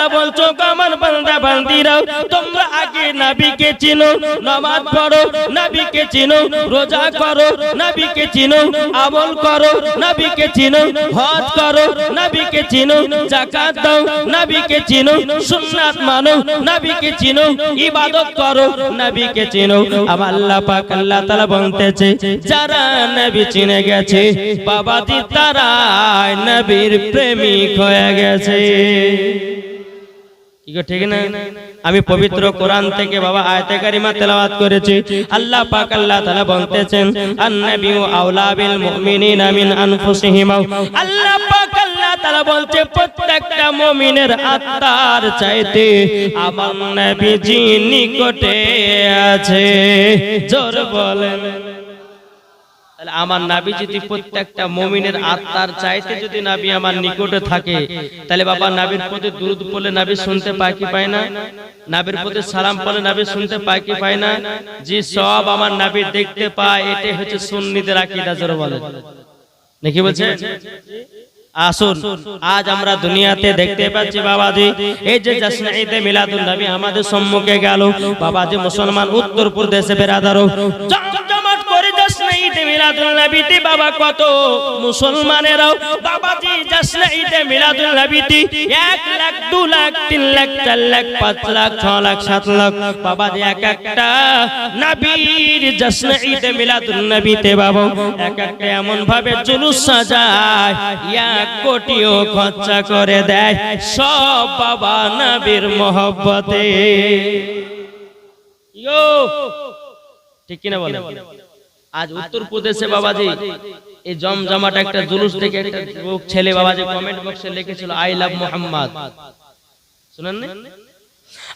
তাআলা বলছো আমার বান্দা, বান্দিরাও, তোমরা আগে নবীকে চিনো, নামাজ পড়ো, নবীকে চিনো, রোজা করো, নবীকে চিনো, আমল করো, নবীকে চিনো, হজ করো, নবীকে চিনো, যাকাত দাও, নবীকে চিনো, সুন্নাত মানো, নবীকে চিনো, ইবাদত করো, নবীকে চিনো। আমার আল্লাহ পাক, আল্লাহ তাআলা বলতেছে, যারা নবী চিনে গেছে, বাবাজি তারা নবীর প্রেমিক হয়ে গেছে। ঠিক না? আমি পবিত্র কোরআন থেকে বাবা আয়াতে কারিমা তেলাওয়াত করেছি। আল্লাহ পাক আল্লাহ তাআলা বলতেছেন আন-নাবিয়্যু আওলা বিল মুমিনিনা মিন আনফুসিহিম। আল্লাহ পাক আল্লাহ তাআলা বলছে প্রত্যেকটা মুমিনের আত্মার চাইতে আমার নবীজি নিকটে আছে। জোর বলেন। তাহলে আমার নাবি যদি প্রত্যেকটা মমিনের আত্মার চাইতে যদি নাবি আমার নিকটে থাকে তাহলে বাবা নাবির প্রতি দুরুদ পড়লে নাবি শুনতে পায় কি পায় না? নাবির প্রতি সালাম পড়লে নাবি শুনতে পায় কি পায় না? যে সব আমার নাবি দেখতে পায় এটাই হচ্ছে সুন্নিদের আকীদা জোরে বলে নাকি বলছে আসুন আজ আমরা দুনিয়াতে দেখতে পাচ্ছি বাবাজি এই যে জশ্নে ঈদে মিলাদুন নবী আমাদের সম্মুখে গেল। বাবাজি মুসলমান উত্তর প্রদেশে বেরাদারো জমজমাট করে জশ্নে ঈদে মিলাদুন নবীতে বাবা কত? মুসলমানেরাও, বাবাজি মিলাদুন নবীতে। এক লাখ, দু লাখ, তিন লাখ, চার লাখ, পাঁচ লাখ, ছ লাখ, সাত লাখ। বাবাজি এক একটা নবীর জশ্নে ঈদে মিলাদুন নবীতে বাবা। এক একটা এমন ভাবে জুলুস সাজায়, এক কোটিও খরচা করে দেয় সব বাবা নবীর মোহব্বতে। ইয়ো ঠিক কিনা বলে আজ উত্তর প্রদেশে বাবাজি এই জমজমাট একটা জুলুস থেকে একটা ছেলে বাবাজি কমেন্ট বক্সে লিখেছিল আই লাভ মোহাম্মদ শুনেন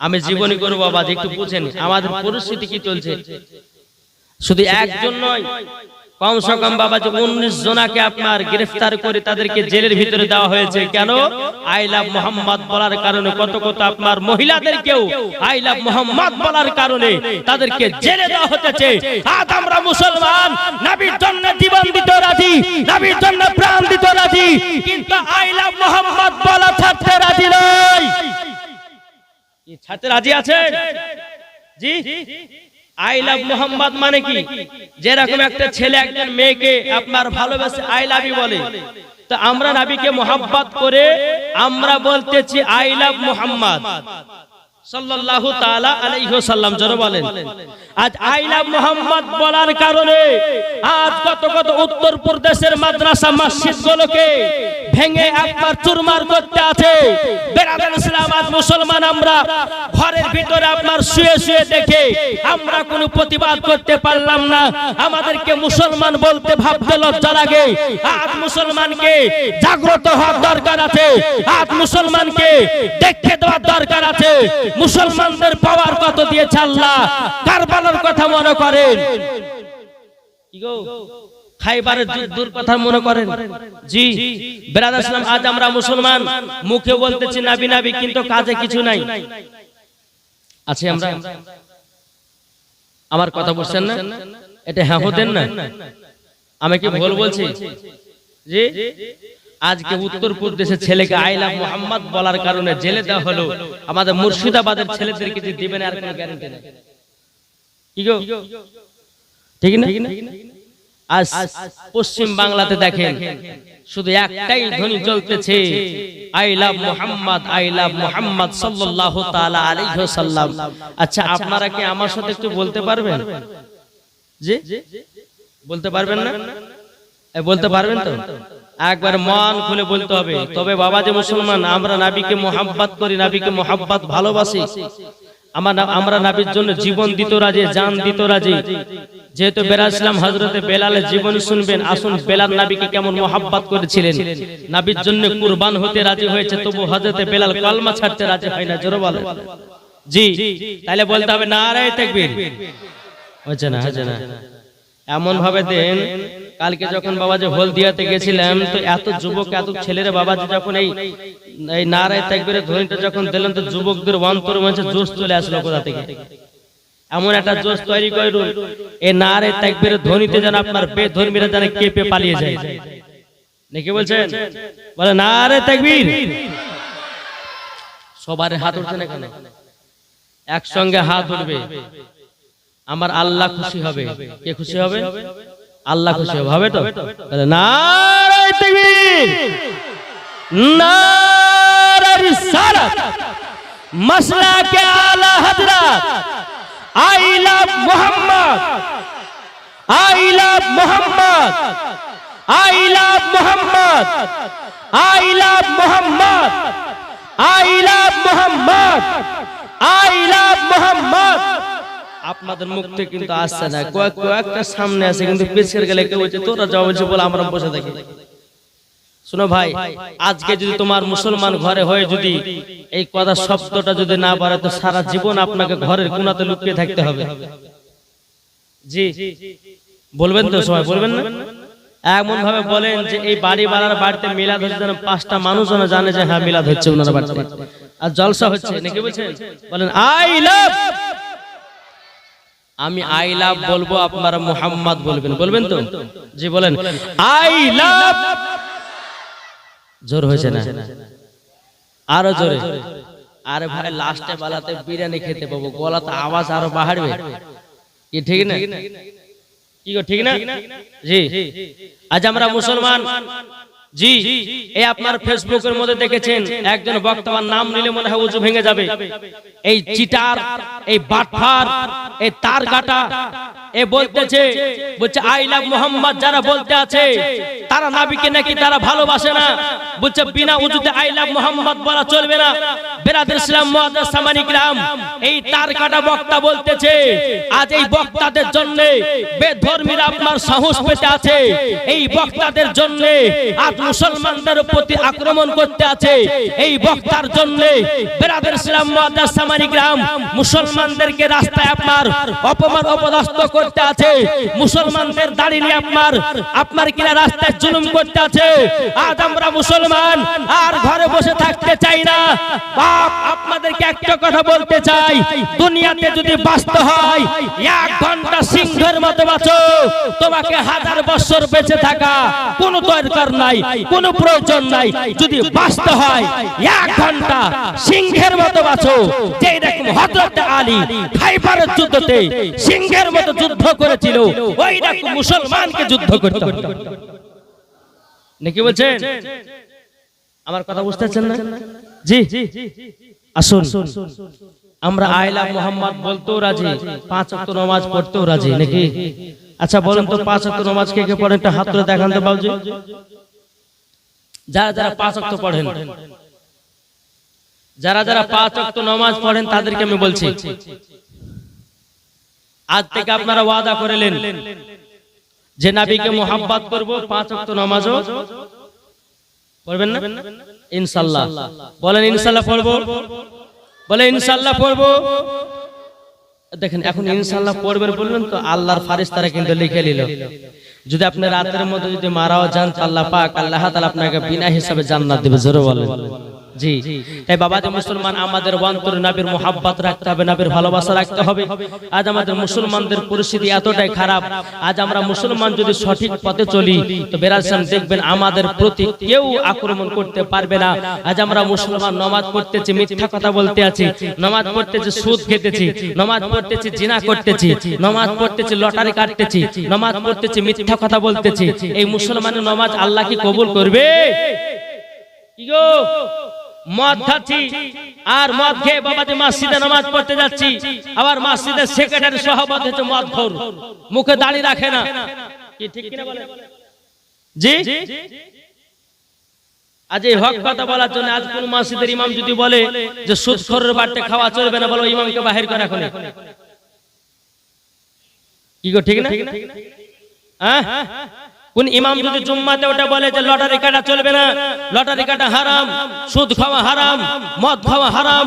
আমি জীবনী করব বাবা একটু বুঝেন আমাদের পরিস্থিতি কি চলছে? শুধু একজন নয় কমসে কম বাবা যে উনিশ জনাকে আপনার গ্রেফতার করে তাদেরকে জেলের ভিতরে দেওয়া হয়েছে। কেন? আই লাভ মোহাম্মদ বলার কারণে কত কত আপনার মহিলাদেরকেও আই লাভ মোহাম্মদ বলার কারণে তাদেরকে জেলে দেওয়া হতেছে। আজ আমরা মুসলমান নবীর জন্য জীবন দিতে রাজি নবীর জন্য প্রাণ দিতে রাজি। কিন্তু আই লাভ মোহাম্মদ বলা ছাড়তে রাজি নয় কি ছাড়তে রাজি আছেন? জি? আই লাভ মোহাম্মদ মানে কি? যেরকম একটা ছেলে একজন মেয়েকে আপনার ভালোবাসে আই লাভ ইউ বলে। তো আমরা নাবিকে মোহাব্বত করে আমরা বলতেছি আই লাভ মোহাম্মদ সাল্লাল্লাহু তাআলা আলাইহি ওয়াসাল্লাম জোরে বলেন। আজ আই লাভ মোহাম্মদ বলার কারণে আজ কত কত উত্তর প্রদেশের মাদ্রাসা মসজিদগুলোকে ভেঙে একবার চুরমার করতে আছে। বেরাদার ইসলাম আজ মুসলমান আমরা ঘরের ভিতরে আপনার শুয়ে শুয়ে দেখে আমরা কোনো প্রতিবাদ করতে পারলাম না। আমাদেরকে মুসলমান বলতে ভাবতে লজ্জা লাগে। আজ মুসলমানকে জাগ্রত হওয়ার দরকার আছে। আজ মুসলমানকে দেখে দেওয়ার দরকার আছে। মুসলমানদের পাওয়ার কত দিয়েছে আল্লাহ? খাইবারের কথা মনে করেন। মুখে বলতেছি নাবি নাবি, কিন্তু কাজে কিছু নাই। আছে আমরা? আমার কথা বুঝছেন না? এটা হ্যাঁ হতেন না? আমি কি ভুল বলছি? আজকে উত্তর প্রদেশের ছেলেকে আইলা মোহাম্মদ বলার কারণে জেলে দেওয়া হলো। আমাদের মুর্শিদাবাদের ছেলেদেরকে দিবেন আর কোনো গ্যারান্টি নেই। কি গো? ঠিক না? আজ পশ্চিম বাংলাতে দেখেন শুধু একটাই ধ্বনি চলতেছে I love Muhammad I love Muhammad সাল্লাল্লাহু তাআলা আলাইহি ওয়াসাল্লাম। আচ্ছা আপনারা কি আমার সাথে একটু বলতে পারবেন? জি? বলতে পারবেন না? বলতে পারবেন তো? একবার মন খুলে বলতে হবে। তবে বাবা যে মুসলমান আমরা নাবিকে মোহাব্বত করি নাবিকে মোহাব্বত ভালোবাসি। আমার আমরা নাবির জন্য জীবন দিত রাজে জান দিত রাজে। যেহেতু বেরাসলাম হজরতে বেলালের জীবনী শুনবেন আসুন বেলাল নাবিকে কেমন মোহাব্বত করেছিলেন? নাবির জন্য কুরবান হতে রাজি হয়েছে তবু হজরতে বেলাল কলমা ছাড়তে রাজি হয় না জোরে বলে জি তাহলে বলতে হবে নারায় তাকবীর। হচ্ছে না হচ্ছে না। এমন ভাবে দেন কালকে যখন বাবা যে হলদিয়াতে গেছিলাম তো এত যুবক, এত ছেলেরা বাবা যখন এই এই নারায় তাকবীরের ধ্বনিটা যখন দিলেন, তো যুবকদের অন্তর মধ্যে জোশ চলে আসলো কোথা থেকে? এমন একটা জোশ তৈরি করুন এই নারে তাকবীরের ধ্বনিতে যেন আপনার বেধর্মীরা যেন কেঁপে পালিয়ে যায়। নাকি বলছেন? বলে নারে তাকবীর! সবার হাত উঠছে না কেন? একসঙ্গে হাত উঠবে। আমার আল্লাহ খুশি হবে। কে খুশি হবে? আল্লাহ খুশি হবে তো? নারায় তাকবীর নারে রিসালাত মাসলা কে আলা হযরত I love Muhammad I love Muhammad I love Muhammad I love Muhammad I love Muhammad I love Muhammad. আপনাদের মুখ থেকে কিন্তু আসছে না। কয়েক কয়েকটা সামনে আছে কিন্তু পিছিয়ে গেলে কেউ বলছে তোরা যাও বলছে বলে আমরা বসে থাকি। শোনো ভাই আজকে যদি তোমার মুসলমান ঘরে হয়ে যদি এই কথা শব্দটা যদি না পারে তো সারা জীবন আপনাকে ঘরের কোনাতে লুকিয়ে থাকতে হবে। জি। বলবেন তো সবাই বলবেন না? এমন ভাবে বলেন যে এই বাড়ি বাড়ার বাড়িতে মিলাদ হচ্ছে যেন পাঁচটা মানুষ যেন জানে যে হ্যাঁ মিলাদ হচ্ছে ওনার বাড়িতে আর জলসা হচ্ছে নাকি বলছেন? বলেন আই লাভ আমি আই লাভ বলব আপনারা মোহাম্মদ বলবেন। বলবেন তো? জি, বলেন। আই লাভ জোর হয়েছে না? আরও জোরে। আরে ভাই লাস্টে বেলাতে বিরিয়ানি খেতে পাবো। গলাতে আওয়াজ আরও বাড়বে। কি, ঠিক না? কি ঠিক না? জি। আজ আমরা মুসলমান। জি, এই আপনার ফেসবুকের মধ্যে দেখেছেন একজন বক্তার নাম নিলে মনে হয় উজু ভেঙে যাবে। এই চিটার, এই বাটফার, এই তার গাটা, এ বলতেছে, বলছে, আই লাভ মোহাম্মদ যারা বলতে আছে, তারা নাবিকে নাকি তারা ভালোবাসে না। বলছে, বিনা উজুতে আই লাভ মোহাম্মদ বলা চলবে না। ইসলাম সামানি গ্রাম, এই তার কাটা বক্তা বলতেছে, আজ এই বক্তাদের জন্য বেধর্মীরা আপনার সাহস পেতে আছে। এই বক্তাদের জন্য মুসলমানদের প্রতি আক্রমণ করতে আছে। এই বক্তার জন্য বেরাদ ইসলাম মুআদ্দাস সামানি গ্রাম। মুসলমানদেরকে রাস্তায় আপনার অপমান অপদস্থ করতে আছে। মুসলমানদের দাঁড়িয়ে নিয়ে আপনার আপনার কিনা রাস্তায় জুলুম করতে আছে। আজ আমরা মুসলমান, আর ঘরে বসে থাকতে চাই না। বাপ, আপনাদেরকে একটা কথা বলতে চাই। দুনিয়াতে যদি বাঁচতে হয়, এক ঘণ্টা সিংহের মতো বাঁচো। তোমাকে হাজার বছর বেঁচে থাকা কোনো দরকার নাই। কোনো প্রয়োজন নাই। যদি বাঁচতে হয়, এক ঘণ্টা সিংহের মতো বাঁচো। যে রকম হযরত আলী খাইবারের যুদ্ধতে সিংহের মতো যুদ্ধ করেছিল, ওই রকম মুসলমানকে যুদ্ধ করতে হবে। নাকি বলছেন? আমার কথা বুঝতে পারছেন না? জি আসুন। আমরা আয়লা মোহাম্মদ বলতেও রাজি, পাঁচ ওয়াক্ত নামাজ পড়তেও রাজি, নাকি? আচ্ছা বলুন তো পাঁচ ওয়াক্ত নামাজ কে কে পড়েন? একটা হাত তুলে দেখান তো বাবুজি। যারা যারা পাঁচ ওয়াক্ত পড়েন, যারা যারা পাঁচ ওয়াক্ত নামাজ পড়েন, তাদেরকে আমি বলছি, আজ থেকে আপনারা ওয়াদা করেলেন যে নাবিকে মোহাব্বত করব, পাঁচ ওয়াক্ত নামাজও পড়বেন না? ইনশাল্লাহ। বলেন, ইনশাল্লাহ পড়ব। বলে ইনশাল্লাহ পড়ব। দেখেন, এখন ইনশাল্লাহ পড়বেন বললেন তো, আল্লাহর ফারিস্তারা কিন্তু লিখে নিল। যদি আপনি রাতের মধ্যে যদি মারাও যান আল্লাহ পাক আল্লাহ তাআলা আপনাকে বিনা হিসাবে জান্নাত দেবে, জোরে বলেন। জি। তাই বাবা, যে মুসলমান, আমাদের অন্তরে নবীর মোহাব্বত রাখতে হবে, নবীর ভালোবাসা রাখতে হবে। আজ আমাদের মুসলমানদের পরিস্থিতি এতটাই খারাপ, আজ আমরা মুসলমান যদি সঠিক পথে চলি, তো বেরাসান দেখবেন আমাদের প্রতি কেউ আক্রমণ করতে পারবে না। আজ আমরা মুসলমান, নমাজ পড়তেছি, মিথ্যা কথা বলতে আছি, নমাজ পড়তেছি, সুদ খেতেছি, নমাজ পড়তেছি, জিনা করতেছি, নমাজ পড়তেছি, লটারি কাটতেছি, নমাজ পড়তেছি, মিথ্যা কথা বলতেছি। এই মুসলমানের নমাজ আল্লাহ কি কবুল করবে? কি গো? মদ খাচ্ছি, আর মদ খেয়ে বাবাজি মসজিদে নামাজ পড়তে যাচ্ছি। আবার মসজিদের সেক্রেটারি সভাপতি হচ্ছে, মদ খোর, মুখে দাড়ি রাখে না। কি জি? আজ এই হক কথা বলার জন্য আজ কোন মসজিদের ইমাম যদি বলে যে, সুদ খোরের বাড়তে খাওয়া চলবে না, বলো, ইমামকে বাহির করে এখন কি গো, ঠিক না? হ্যাঁ? কোন ইমাম যদি জুম্মাতে ওটা বলে যে লটারি কাটা চলবে না, লটারি কাটা হারাম, সুদ খাওয়া হারাম, মদ খাওয়া হারাম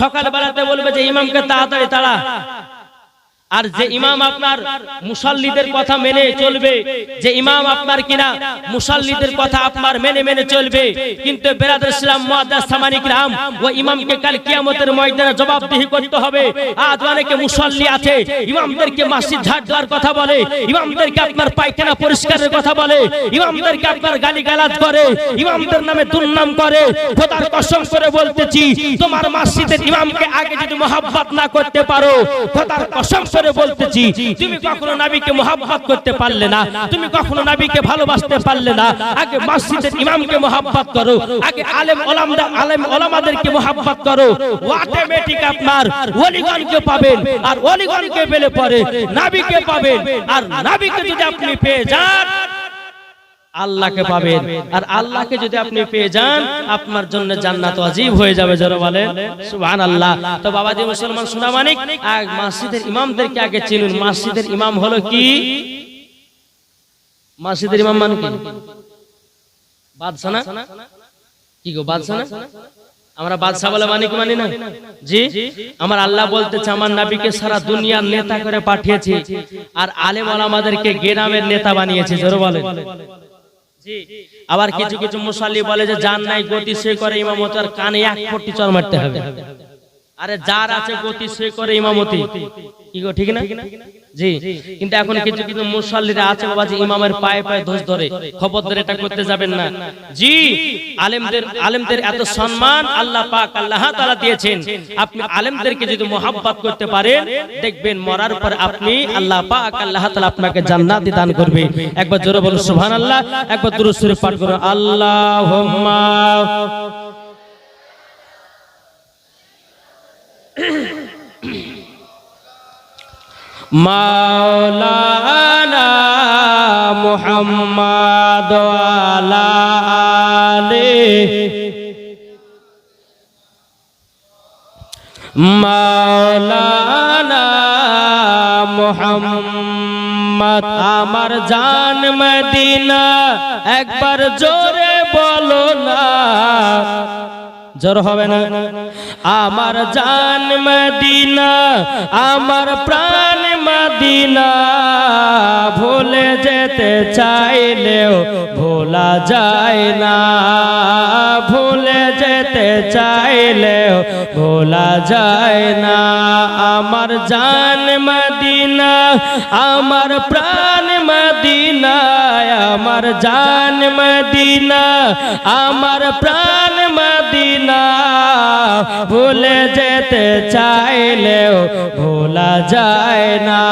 সকাল বেলাতে বলবে যে ইমামকে তাড়াতাড়ি তাড়া। আর যে ইমাম আপনার মুসাল্লিদের কথা মেনে চলবে যে ইমাম আপনার কিনা মুসাল্লিদের কথা আপনার মেনে মেনে চলবে। কিন্তু বেরাদ ইসলাম মুআদ্দাস সামানিক রাম ও ইমামকে কাল কিয়ামতের ময়দানে জবাবদিহি করতে হবে। আজ অনেকে মুসাল্লি আছে ইমামদেরকে মসজিদ ঝাড় দেওয়ার কথা বলে ইমামদেরকে আপনার পায়খানা পরিষ্কারের কথা বলে ইমামদেরকে আপনার গালিগালাজ করে ইমামদের নামে দুর্নাম করে খোদার কসম করে বলতেছি তোমার মসজিদের ইমামকে আগে যদি মোহাব্বত না করতে পারো খোদার কসম করে বলতেছি, তুমি কখনো নাবিকে মোহাব্বত করতে পারলে না, তুমি কখনো নাবিকে ভালোবাসতে পারলে না। আগে মসজিদের ইমামকে মোহাব্বত করো, আগে আলেম ওলামদা আলেম ওলামাদেরকে মোহাব্বত করো। অটোমেটিক আপনার ওলিগণকে পাবেন, আর ওলিগণকে পেলে পরে নাবিকে পাবেন। আর নাবিকে যদি আপনি পেয়ে যান আল্লাহকে পাবেন। আর আল্লাহকে যদি আপনি পেয়ে যান আপনার জন্য জান্নাত অজীব হয়ে যাবে যারা বলেন সুবহানাল্লাহ। তো বাবাজি মুসলমান সোনা মানিক মসজিদের ইমামদেরকে আগে চিনুন। মসজিদের ইমাম হলো কি? মসজিদের ইমাম মানে কি? বাদশা না? কি গো বাদশা না? আমরা বাদশা বলে মানি কি মানি না। জি? আমার আল্লাহ বলতেছে আমার নবীকে সারা দুনিয়ার নেতা করে পাঠিয়েছে। আর আলেম ওলামাদেরকে গেরামের নেতা বানিয়েছে জোরে বলেন। আবার কিছু কিছু মুসাল্লি বলে যে যার নাই গতি সে করে ইমামতার কানে এক কোটি চর মারতে হবে। আরে যার আছে গতি সে করে ইমামতি। কি গো ঠিক না? জি। কিন্তু এখন কিছু কিছু মুসাল্লিরা আছে বাবা যে ইমামের পায়ে পায়ে দোষ ধরে। খবরদার এটা করতে যাবেন না। জি। আলেমদের আলেমদের এত সম্মান আল্লাহ পাক আল্লাহ তাআলা দিয়েছেন। আপনি আলেমদেরকে যদি মোহাব্বত করতে পারেন দেখবেন মরার পর আপনি আল্লাহ পাক আল্লাহ তাআলা আপনাকে জান্নাত দান করবে। একবার জোরে বলুন সুবহানাল্লাহ। একবার দুরূদ শরীফ পাঠ করুন আল্লাহুম্মা। মাওলানা মুহাম্মদ আলা। মাওলানা মুহাম্মদ, আমার জান মদিনা একবার জোরে বলো না। জোর হবে না। আমার জান মদিনা, আমার প্রাণ মদিনা ভুলে যেতে চাইলেও ভোলা যায় না। ভুলে যেতে চাইলেও ভোলা যায় না। আমার জান মদিনা, আমার প্রাণ মদিনা আমার জান মদিনা, আমার প্রাণ মদিনা। ভুলে যেতে চাইলেও ভোলা যায় না।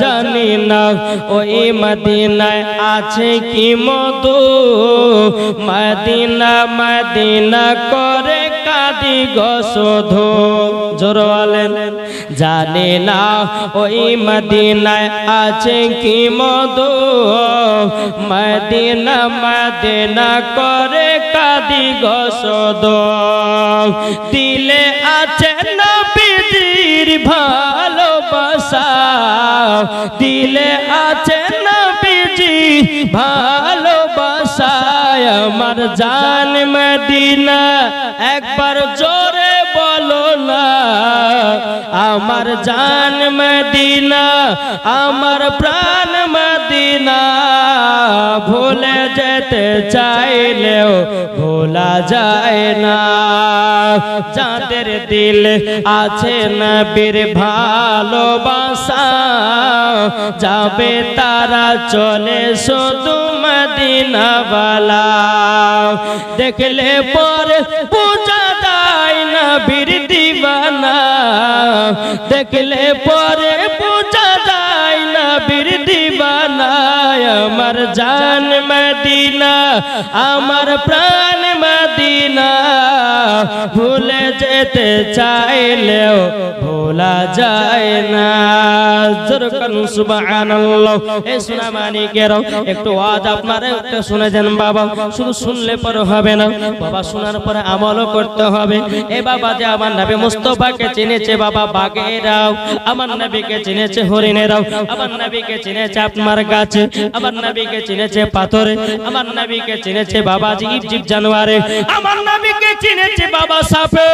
জানি না ওই মদিনায় আছে কি মধু। মদিনা মদিনা করে কাদি গসধো জোরওয়ালেন। জানি না ওই মদিনায় আছে কি মধু। মদিনা মদিনা করে কাদি গসদ দিলে আছে নবীজির ভালোবাসা। দিলে আছে নবীজি ভালোবাসা। আমার জান মদিনা একবার আমার জান মদিনা, আমার প্রাণ মদিনা। ভুলে যেতে চাইলেও ভোলা যায় না। যাদের দিল আছে না নবীর ভালোবাসা, যাবে তারা চলে শুধু বালা দেখলে পরে দিবানা। দেখলে পরে পূজা দায় বীর দিবানা। আমার জান মদিনা আমার প্রাণ মদিনা। ভুলে যেতে চাইলেও ভোলা যায় না। একটু ওয়াজ আপনারা একটু শুনে যান বাবা। শুধু শুনলে পরে হবে না। বাবা শোনার পরে আমলও করতে হবে। এ বাবা যে আমার নবী মুস্তফাকে চিনেছে বাবা বাঘেরাও আমার নবীকে চিনেছে হরিণেরাও। আমার নবীকে চিনেছে আপনার গাছে। আমার নবীকে চিনেছে পাথরে। আমার নবীকে চিনেছে বাবা জীব জীব জানোয়ারে। আমার নবীকে চিনেছে বাবা সাপে।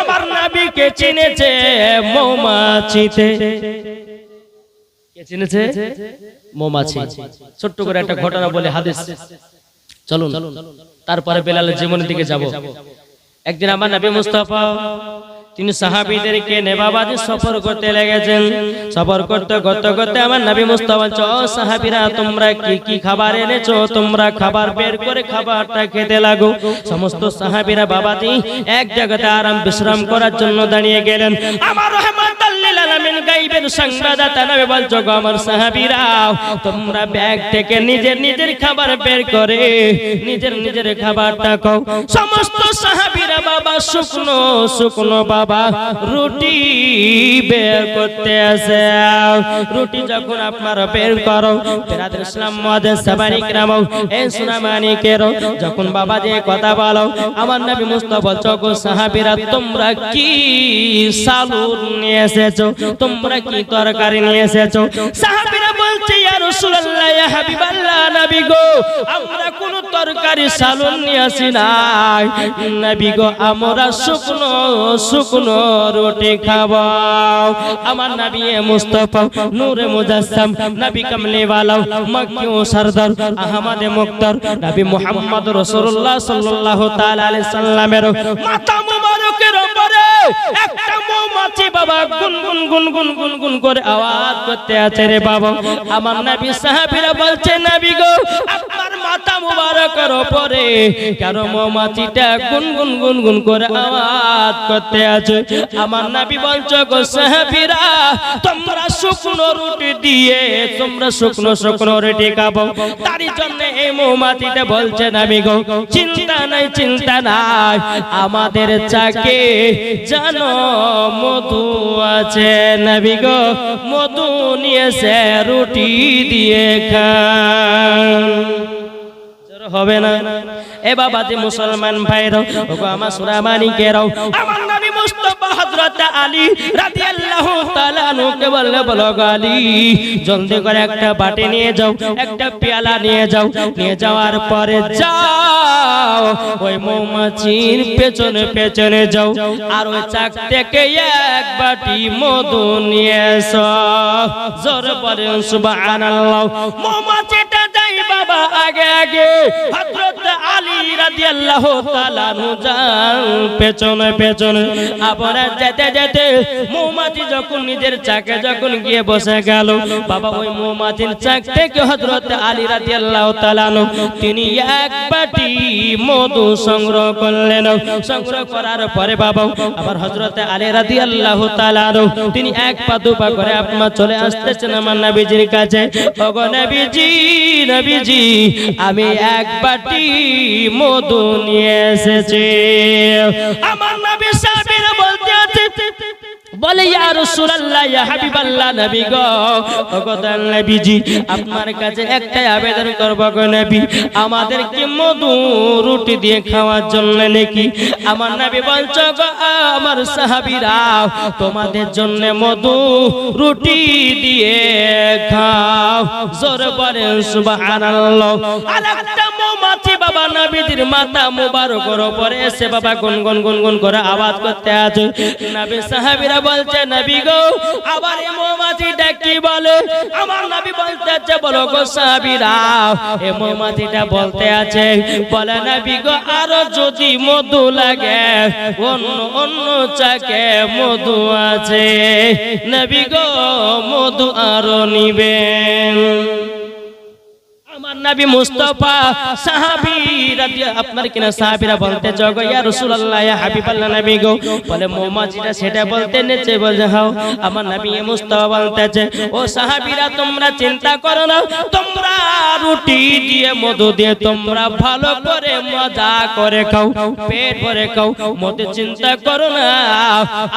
আমার নাবিকে চিনেছে মৌমাছিতে। চিনেছে? মৌমাছি। ছোট্ট করে একটা ঘটনা বলে হাদিস। চলুন। তারপরে বেলালের জীবনের দিকে যাব। একদিন আমার নাবি মুস্তাফা তিনি সাহাবীদেরকে নেবাবাদে সফর করতে লেগেছেন। সফর করতে করতে করতে আমার নবী মুস্তাফা চ সাহাবীরা, তোমরা কি কি খাবার এনেছো? তোমরা খাবার বের করে খাবারটা খেতে লাগো। সমস্ত সাহাবীরা বাবাজি এক জায়গাতে আরাম, বিশ্রাম করার জন্য দাঁড়িয়ে গেলেন। আমার বলছো, গো আমার সাহাবীরা, তোমরা ব্যাগ থেকে নিজের নিজের খাবার বের করে নিজের নিজের খাবারটা খাও। সমস্ত সাহাবীরা বাবা, শুকনো শুকনো বাবা রুটি বের করতে আসে। রুটি যখন আপনারা বের করো ইসলাম যখন বাবা যে কথা বলো, আমার নবী মুস্তফা সাহাবীরা, তোমরা কি সালুর নিয়ে এসেছ? তোমরা কি তরকারি নিয়ে এসেছ? সাহাবীরা বলছে, ইয়া রাসূলুল্লাহ, ইয়া হাবিবাল্লাহ, নবী গো, আমরা কোন তরকারি সালুন নিয়ে আসি নাই। নবী গো, আমরা শুকনো শুকনো রুটি খাবাও। আমার নবী মুস্তফা, নূরে মুজাসসাম, নবী কামলি ওয়ালা মক্কি সরদার, আহমদ মুক্তার, নবী মুহাম্মদ রাসূলুল্লাহ সাল্লাল্লাহু তাআলা আলাইহি সাল্লামের মাথা মুবারকের উপরে একটা মৌমাছি বাবা গুন গুন গুন গুন গুন গুন করে আওয়াজ করতে আছে রে বাবা। আমার নবী সাহাবীরা বলছে, নবী গো, আপনার মাথা মুবারকের উপরে কেন মৌমাছিটা গুন গুন গুন গুন করে আওয়াজ করতে আছে আমার নবী বলছো গো সাহাবীরা, তোমরা শুকনো রুটি দিয়ে, তোমরা শুকনো শুকনো রুটি খাব। তারই জন্য এই মৌমাছিটা বলছে নবী গো, চিন্তা নাই চিন্তা নাই, আমাদের চাকে জানো মধু আছে নবী গো, মধু নিয়েছে রুটি দিয়ে খান হবে না। এ বাবা যে মুসলমান ভাইরাও ওগো আমার সুরামানিকেরাও। আমার নবী মুস্তাফা হযরত আলী রাদিয়াল্লাহু তাআলা নুকে বললে, বলো গো আলী, জলদি করে একটা বাটি নিয়ে যাও, একটা পেয়ালা নিয়ে যাও। নিয়ে যাওয়ার পরে যাও, ওই মৌমাছির পেছনে পেছনে যাও। আর ওই চাক থেকে এক বাটি মধু নিয়ে এসো। জোর পরে সুবহানাল্লাহ। মৌমাছিটা যাই বাবা আগে আগে হযরত আলী রাদিয়াল্লাহু তাআলা যান, পেছনে পেছনে। আবার যেতে যেতে মৌমাছি যখন নিজের চাকে যখন গিয়ে বসে গেল, বাবা ওই মৌমাছির চাক থেকে হযরত আলী রাদিয়াল্লাহু তাআলা নু তিনি এক বাটি মধু সংগ্রহ করলেন। সংগ্রহ করার পরে বাবা, আবার হযরত আলী রাদিয়াল্লাহু তাআলা নু তিনি এক পা দু পা করে আপনার চলে আসতেছেন আমার নবীজির কাছে। ওগো নবীজি নবীজি আমি এক বাটি মধু নিয়ে এসেছি। আমার নবী সাহেবের বলতে আছে বলে ইয়া রাসূলুল্লাহ ইয়া হাবিবাল্লাহ নবী গো। ওগো নবীজি আপনার কাছে একটাই আবেদন করব গো নবী আমাদের কি মধু রুটি দিয়ে খাওয়ার জন্য নাকি? আমার নবী বলছো গো আমার সাহাবীরা তোমাদের জন্য মধু রুটি দিয়ে খাও। জোর বলে সুবহানাল্লাহ। আরেকটা মৌমাছি বাবা নবীজির মাথা মুবারকের উপরে এসে বাবা গুনগুন গুনগুন করে আওয়াজ করতে আছে। নবী সাহাবীরা বলছে, নবী গো, আবার এই মৌমাছিটা কি বলে। আমার নবী বলতে আছে বলো গো সাহাবীরা এই মৌমাছিটা বলতে আছে? বলে, নবী গো, আরও যদি মধু লাগে, অন্য অন্য চাকে মধু আছে। নবী গো, মধু আরও নিবেন। বলে সেটা বলতে নেচে হাও, আমার নবী মুস্তাফা বলতেছে, ও তোমরা চিন্তা করো না, তোমরা রুটি দিয়ে, মধু দিয়ে, তোমরা ভালো করে মজা করে খাও, পেট ভরে খাও মতে চিন্তা করো না,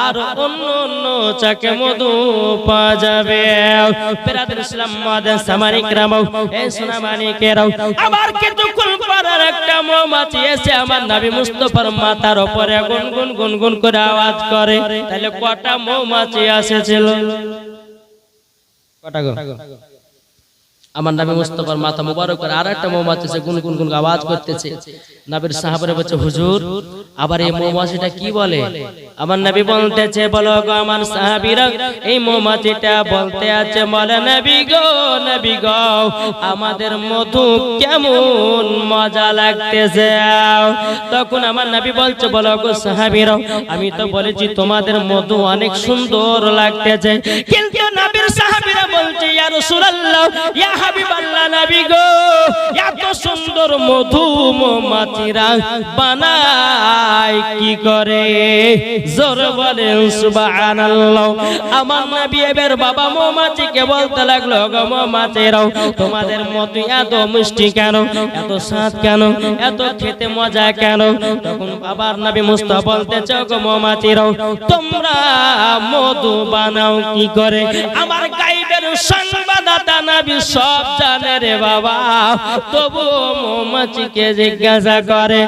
আর অন্য অন্য চাকে মধু পাওয়া যাবে। সামানিক রামাও, এ কিছুক্ষণ এসে আমার নবী মুস্তফার মাথার উপরে গুনগুন গুনগুন করে আওয়াজ করে। তাহলে কটা মৌমাছি এসেছিল কটা আমার নামে মুস্তফার মাথা মুবারক করে আর একটা মৌমাছি সে গুন গুন গুন আওয়াজ করতেছে। নবীর সাহাবারে বলছে, হুজুর, আবার এই মৌমাছিটা কি বলে? আমার নবী বলতেছে, বলো গো আমার সাহাবীরা, এই মৌমাছিটা বলতে আছে, বলে, নবী গো নবী গো, আমাদের মধু কেমন মজা লাগতেছে? তখন আমার নবী বলছে, বলো গো সাহাবীরা, আমি তো বলেছি তোমাদের মধু অনেক সুন্দর লাগতেছে, কিন্তু নবীর সাহাবীরা বলছে, ইয়া রাসূলুল্লাহ, ইয়া হাবিবাল্লাহ সুন্দর মধু বানায় কি করে? জোর আমার এবার বাবা বলতে লাগল, গো তোমাদের মতো এত মিষ্টি কেন? এত স্বাদ কেন? এত খেতে মজা কেন? তখন বাবার নবী মুস্তা বলতেছে গো মৌমাছিরাও তোমরা মধু বানাও কি করে? আমার গাইবের সংবাদদাতা নবী সব জানে রে বাবা। তবু মৌমাছিকে জিজ্ঞাসা করে,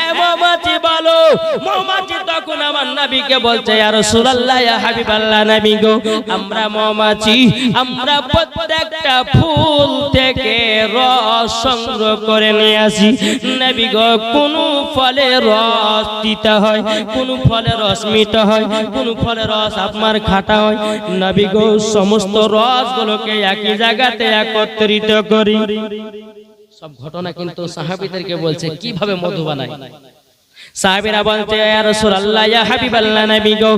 এ মৌমাছি বলো, মৌমাছি তখন আমার নবীকে বলছে, ইয়া রাসূলুল্লাহ, ইয়া হাবিবাল্লাহ নবী গো, আমরা মৌমাছি, আমরা প্রত্যেকটা ফুল থেকে রস সংগ্রহ করে নিয়ে আসি। নবী গো, কোন ফলে রস তিতা হয়, কোন ফলে রস মিতে হয়, কোন ফলে রস আপনার খাটা হয়। নবী গো, সমস্ত রসগুলোকে একই জায়গাতে একত্রিত করি। সব ঘটনা কিন্তু সাহাবীদেরকে বলছে, কীভাবে মধু বানায়? সাহাবীরা বলছে ইয়া রাসূলুল্লাহ ইয়া হাবিবাল্লাহ নবী গো।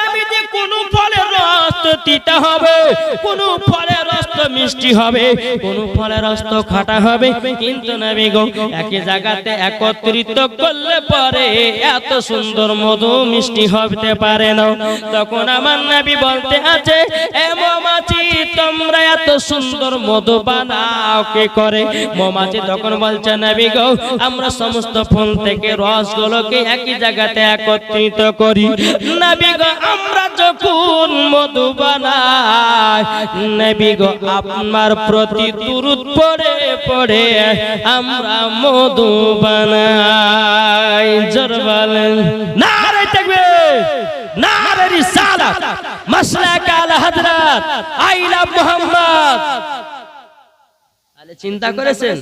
নবী যে কোন ফলের রস তো তিতা হবে কোন ফলের রস তো মিষ্টি হবে কোন ফলের রস তো খাটা হবে। কিন্তু নবী গো একই জায়গাতে একত্রিত করলে পরে এত সুন্দর মধু মিষ্টি হতে পারে না। তখন আমার নবী বলতে আছে এ মৌমাছি তোমরা এত সুন্দর মধু বানাও কে করে? মৌমাছি তখন বলছে নবী গো আমরা সমস্ত ফুল থেকে রসগুলোকে একই জায়গাতে একত্রিত করি। নবী গো আমরা যখন মধু বানাই নবী গো আপনার প্রতি দুরুদ পড়ে পড়ে আমরা মধু বানাই। জোর বলেন। না রে থাকবে না রে রিসালাত মাসলাক আল হযরত আইলা মুহাম্মদ। চিন্তা করেছেন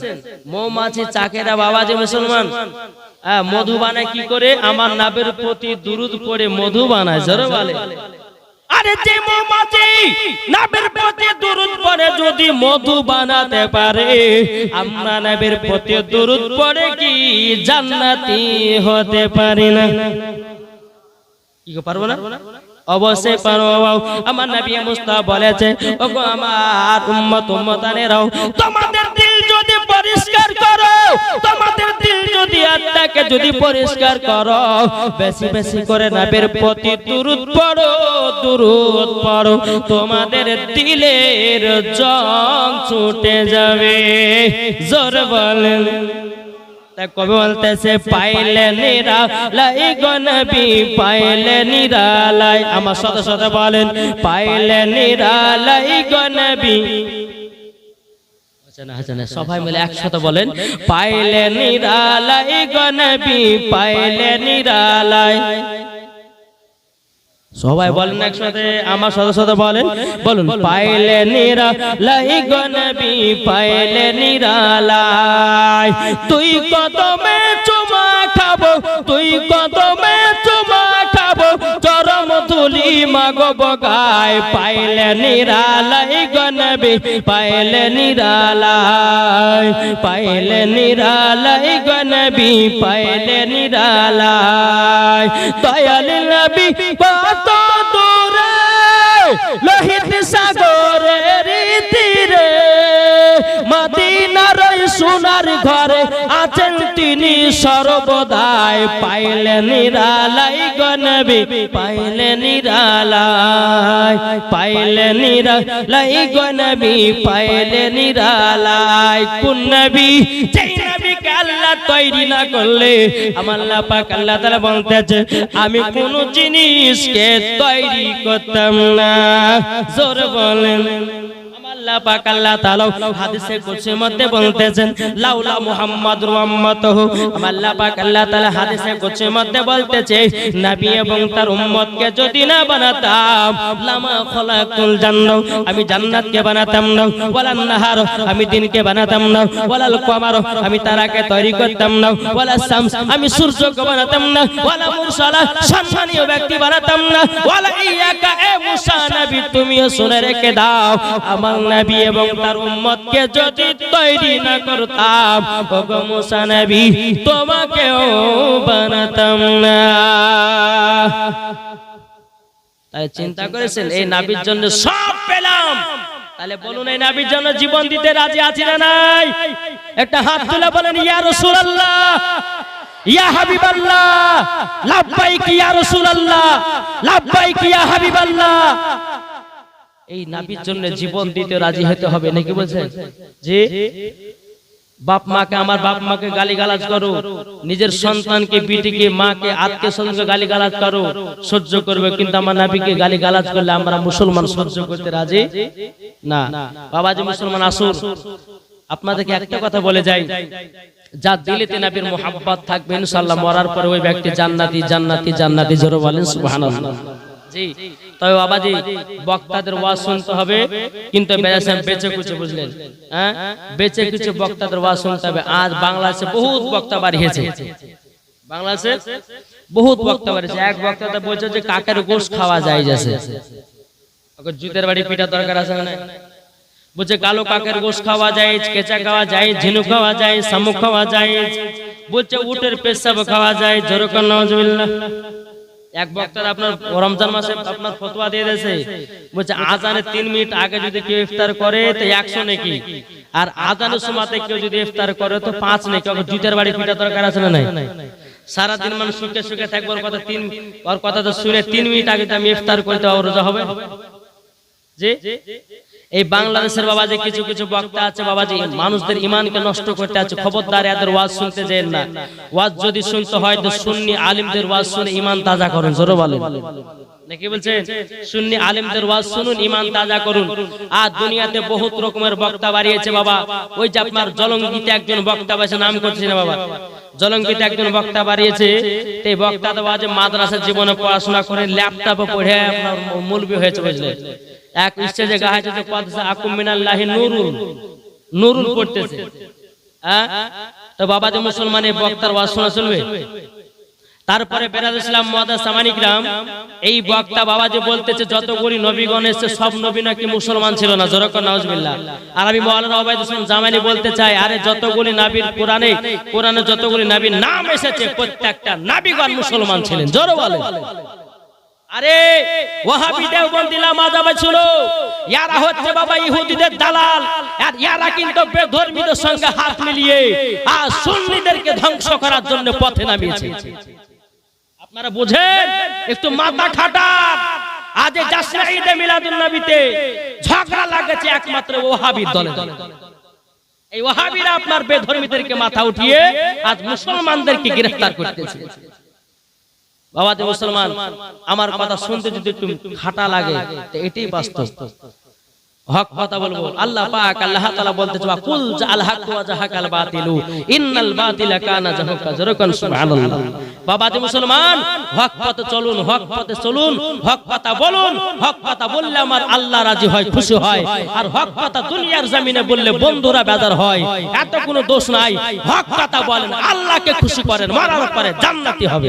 মৌমাছি চাকেরা বাবা যে মুসলমান। মধু বানায় কি করে? আমার নাবের প্রতি দুরুদ পড়ে মধু বানায়, জোরে বলে। আরে যে নাবের প্রতি দুরুদ পড়ে যদি মধু বানাতে পারে, আমরা নাবের প্রতি দুরুদ পড়ে কি জান্নাতি হতে না? কি পারব না? অবশ্যই পারো আমার নবী মুস্তাফা বলেছে, ওগো আমার তোমাদের দিল যদি পরিষ্কার করো, তোমাদের দিল আত্মাকে যদি পরিষ্কার করো, বেশি বেশি করে নাবের প্রতি দুরুদ পড়ো দুরুদ পড়ো, তোমাদের দিলের জং ছুটে যাবে। জোর বলেন। কবে বলতেছে, পাইলে নিরালাই গনবি পাইলে নিরালাই আমার সাথে সাথে বলেন, পাইলে নিরালাই গনবি সবাই মিলে একসাথে বলেন পাইলে নিরালাই গনবি পাইলে নিরালাই। সবাই বলেন একসাথে আমার সাথে সাথে বলেন বলুন পাইলে নিরালাই গনবি পাইলে নিরালাই। তুই কদমে চুমা খাব তুই কদমে চুমা খাব চরম তুলি মাগো বগায় পাইলে নিরালাই গনবি পাইলে নিরালাই পাইলে নিরালাই গনবি পাইলে নিরালাই। দয়াল নবী আল্লাহর ঘরে আছেন তিনি সর্বদাই। পাইলে নিরালাই গনবি পাইলে নিরালাই পাইলে নিরালাই গনবি পাইলে নিরালাই। কোন নবী? তৈরি না করলে, আমার পাক আল্লাহ তাআলা বলতেছে, আমি কোন জিনিসকে তৈরি করতাম না। জোর বলেন। আল্লাহ পাক আল্লাহ তাআলা হাদিসে কুদসির মধ্যে বলতেছেন, লাউলা মুহাম্মাদুর আল্লাহ পাক আল্লাহ তাআলা হাদিসে কুদসির মধ্যে বলতেছে, নবী এবং তার উম্মতকে যদি না বানাতাম, লামা খলাকুল জান্নাত আমি জান্নাতকে বানাতাম না ওয়ালান নাহার, আমি দিনকে বানাতাম না, ওয়ালাল কমার, আমি তারাকে তৈরি করতাম না, ওয়ালা শামস, আমি সূর্যকে বানাতাম না, ওয়ালা মুরসালা, সম্মানীয় ব্যক্তি বানাতাম না, ওয়ালা ইয়াকা, এ মুসা নবী, তুমিও শুনে রেখে দাও, আমার নবী এবং তার উম্মতকে যদি তৈরি না করতাম, ওগো মুসা নবী, তোমাকেও বানাতাম না। তাই চিন্তা করেছেন, এই নাবির জন্য সব পেলাম। তাহলে বলুন, এই নাবির জন্য জীবন দিতে রাজি আছি না নাই? একটা হাত তুলে বলেন, ইয়া রাসূলুল্লাহ, ইয়া হাবিবাল্লাহ, লাব্বাইক ইয়া রাসূলুল্লাহ, লাব্বাইক ইয়া হাবিবাল্লাহ। এই নাবির জন্য জীবন দিতে রাজি হতে হবে নাকি বলছেন যে বাপ মাকে আমার বাপ মাকে গালি গালাজ করো নিজের সন্তানকে বিটিকে মাকে আত্মীয় স্বজনকে গালি গালাজ করো সহ্য করবে কিন্তু আমার নাবিকে গালি গালাজ করলে আমরা মুসলমান সহ্য করতে রাজি না বাবাজি মুসলমান আসুন আপনাদেরকে একটা কথা বলে যাই যা দিলেতে নবীর মোহাব্বত থাকবে ইনশাআল্লাহ মরার পরে ওই ব্যক্তি জান্নাতি জান্নাতি জান্নাতি জোরে বলেন সুবহানাল্লাহ জি তবে বাবাজি, বক্তাদের ওয়াজ শুনতে হবে। কিন্তু বেজাসেন বেঁচে কুচে বুঝলেন। হ্যাঁ? বেঁচে কিছু বক্তাদের ওয়াজ শুনতে হবে। আজ বাংলাদেশে বহুত বক্তা বাড়িয়েছে বাংলাদেশে বহুত বক্তা বাড়িয়েছে এক বক্তা তো বলছে যে কাকের গোশ খাওয়া যায় যাচ্ছে। জুতের বাড়ি পিঠা দরকার আছে না বলছে, কালো কাকের গোশ খাওয়া যায়, কেঁচা খাওয়া যায় ঝিনু খাওয়া যায়, শামুক খাওয়া যায়। বলছে, উটের পেশাব খাওয়া যায় জোরকর নওয়াজবিল্লাহ। এক বক্তার আপনার রমজান মাসে আপনার ফতোয়া দিয়ে দিয়েছে। বলছে, আজানের তিন মিনিট আগে যদি কেউ ইফতার করে, তো একশো নাকি। আর আজানের সময়তে কেউ যদি ইফতার করে, তো পাঁচ নাকি। জুতের বাড়ি পিঠা দরকার আছে না নাই? সারাদিন মানুষ সুখে সুখে থাকব কথা তিন ওর কথা তো শুনে তিন মিনিট আগে আমি ইফতার করতে রোজা হবে? যে এই বাংলাদেশের বাবা যে কিছু কিছু বক্তা আছে, বাবাজি, মানুষদের ইমানকে নষ্ট করতে আছে, খবরদার এদের ওয়াজ শুনতে যেন না। ওয়াজ যদি শুনতে হয়, তো সুন্নি আলিমদের ওয়াজ শুনে ইমান তাজা করুন, জোরে বলেন। মাদ্রাসার জীবনে পড়াশোনা করে, ল্যাপটপে পড়ে আপনার মূলবি হয়েছে, বুঝলেন? এক স্টেজে গাহাইছে যে কদসা আকুম মিনাল্লাহি নুরুল নুরুল পড়তেছে। হ্যাঁ? তো বাবা যে মুসলমানের বক্তার ওয়াজ শোনা শুনবে? তারপরে বেরাদ ইসলাম মহাদা সামানিকরাম এই বক্তা বাবা যে বলতেছে, যতগুলি নবীগণ এসেছে, সব নবী নাকি মুসলমান ছিল না? জরকর নাউজবিল্লাহ। আর আমি মৌলানা ওবায়দ হোসেন জামানি বলতে চাই, আরে যতগুলি নাবির কোরআনে কোরআনে যতগুলি নাবির নাম এসেছে, প্রত্যেকটা নাবিগণ মুসলমান ছিলেন। জোরে বলেন। আরে ওয়াহাবি দেওবন্দি লামাজাবে ছিল। ইয়ারা হচ্ছে বাবা ইহুদিদের দালাল। আর ইয়ারা কিন্তু বেধর্মীদের সঙ্গে হাত মিলিয়ে আর সুন্নিদেরকে ধ্বংস করার জন্য পথে নামিয়েছে। আপনারা বুঝেন? একটু মাথা খাটান। আজ জাসরা ঈদে মিলাদুন নবীতে ঝগড়া লাগেছে একমাত্র ওয়াহাবির দলে। এই ওয়াহাবিরা আপনার বেধর্মীদেরকে মাথা উঠিয়ে আজ মুসলমানদেরকে গ্রেফতার করতেছে। বাবা যে মুসলমান আমার কথা শুনতে যদি একটু খাটা লাগে এটাই বাস্তব। হক কথা বলব আল্লাহ পাক আল্লাহ তাআলা বলতে চাওয়া কুল জাল হক ওয়া জাহাকাল বাতিলু ইন্নাল বাতিলা কানা জাহুকা জরকান সুবহানাল্লাহ। বাবা যে মুসলমান হক পথে চলুন হক পথে চলুন হক কথা বলুন হক কথা বললে আমার আল্লাহ রাজি হয় খুশি হয় আর হক কথা দুনিয়ার জমিনে বললে বন্ধুরা বেজার হয় এত কোনো দোষ নাই। হক কথা বলেন আল্লাহকে খুশি করেন মারার পরে জান্নাতি হবে।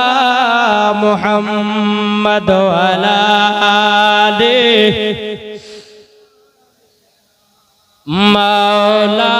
محمد وعلى آله. مولانا